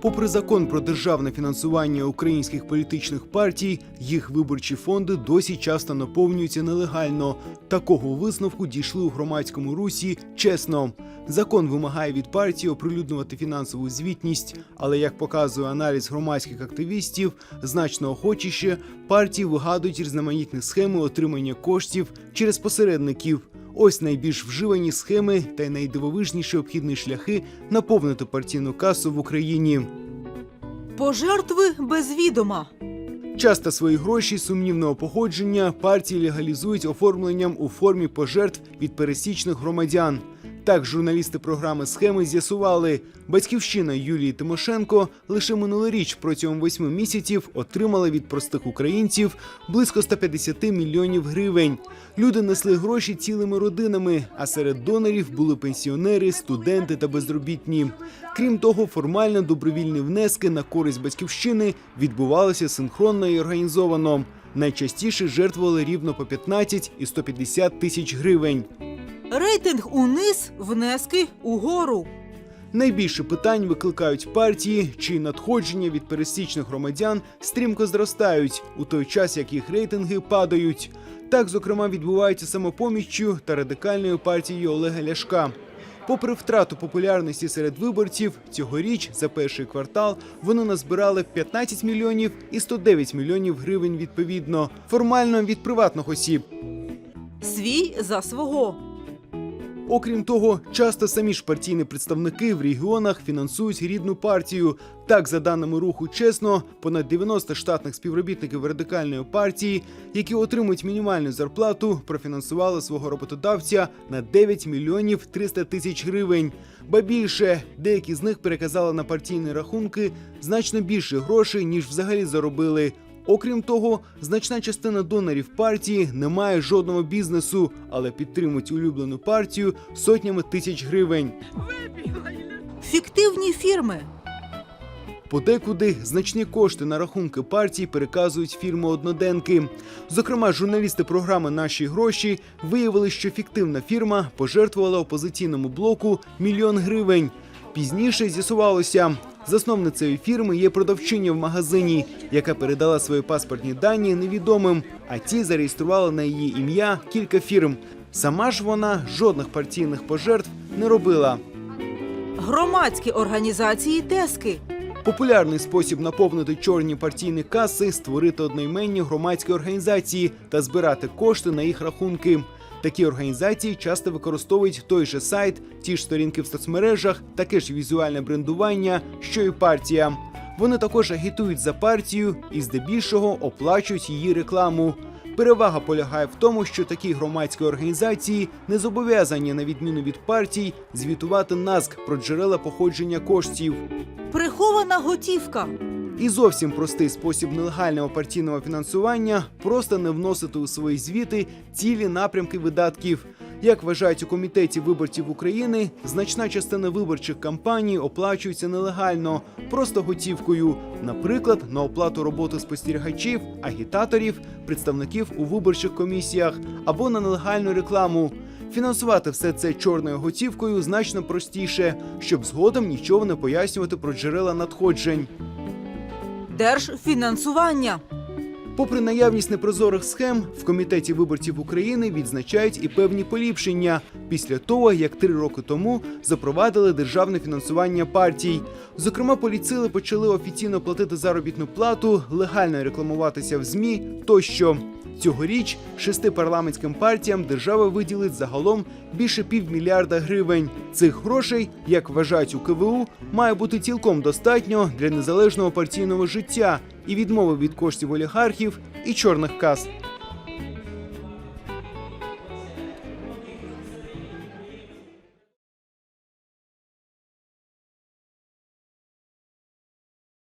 Попри закон про державне фінансування українських політичних партій, їх виборчі фонди досі часто наповнюються нелегально. Такого висновку дійшли у громадському русі чесно. Закон вимагає від партії оприлюднювати фінансову звітність, але як показує аналіз громадських активістів, значно охочіше партії вигадують різноманітні схеми отримання коштів через посередників. Ось найбільш вживані схеми та й найдивовижніші обхідні шляхи наповнити партійну касу в Україні. Пожертви без відома. Часто свої гроші сумнівного походження партії легалізують оформленням у формі пожертв від пересічних громадян. Так, журналісти програми схеми з'ясували, батьківщина Юлії Тимошенко лише минулоріч протягом восьми місяців отримала від простих українців близько 150 мільйонів гривень. Люди несли гроші цілими родинами, а серед донорів були пенсіонери, студенти та безробітні. Крім того, формально добровільні внески на користь батьківщини відбувалися синхронно і організовано. Найчастіше жертвували рівно по 15 і 150 тисяч гривень. Рейтинг униз, внески угору. Найбільше питань викликають партії, чиї надходження від пересічних громадян стрімко зростають, у той час як їх рейтинги падають. Так, зокрема, відбувається самопоміччю та радикальною партією Олега Ляшка. Попри втрату популярності серед виборців, цьогоріч за перший квартал вони назбирали 15 мільйонів і 109 мільйонів гривень відповідно, формально від приватних осіб. Свій за свого. Окрім того, часто самі ж партійні представники в регіонах фінансують рідну партію. Так, за даними руху чесно, понад 90 штатних співробітників радикальної партії, які отримують мінімальну зарплату, профінансували свого роботодавця на 9 мільйонів 300 тисяч гривень. Ба більше деякі з них переказали на партійні рахунки значно більше грошей ніж взагалі заробили. Окрім того, значна частина донорів партії не має жодного бізнесу, але підтримують улюблену партію сотнями тисяч гривень. Фіктивні фірми. Подекуди значні кошти на рахунки партії переказують фірми одноденки. Зокрема, журналісти програми Наші гроші виявили, що фіктивна фірма пожертвувала опозиційному блоку мільйон гривень. Пізніше з'ясувалося, засновницею фірми є продавчиня в магазині, яка передала свої паспортні дані невідомим, а ті зареєстрували на її ім'я кілька фірм. Сама ж вона жодних партійних пожертв не робила. Громадські організації Тески. Популярний спосіб наповнити чорні партійні каси створити одноіменні громадські організації та збирати кошти на їх рахунки. Такі організації часто використовують той же сайт, ті ж сторінки в соцмережах, таке ж візуальне брендування, що і партія. Вони також агітують за партію і здебільшого оплачують її рекламу. Перевага полягає в тому, що такі громадські організації не зобов'язані, на відміну від партій, звітувати НАСК про джерела походження коштів. Прихована готівка. І зовсім простий спосіб нелегального партійного фінансування просто не вносити у свої звіти цілі напрямки видатків. Як вважають у комітеті виборців України, значна частина виборчих кампаній оплачується нелегально, просто готівкою, наприклад, на оплату роботи спостерігачів, агітаторів, представників у виборчих комісіях або на нелегальну рекламу. Фінансувати все це чорною готівкою значно простіше, щоб згодом нічого не пояснювати про джерела надходжень. Держфінансування. Попри наявність непрозорих схем, в комітеті виборців України відзначають і певні поліпшення після того, як три роки тому запровадили державне фінансування партій. Зокрема, поліцили почали офіційно платити заробітну плату, легально рекламуватися в змі тощо. Цьогоріч шести парламентським партіям держава виділить загалом більше півмільярда гривень. Цих грошей, як вважають у КВУ, має бути цілком достатньо для незалежного партійного життя і відмови від коштів олігархів і чорних кас.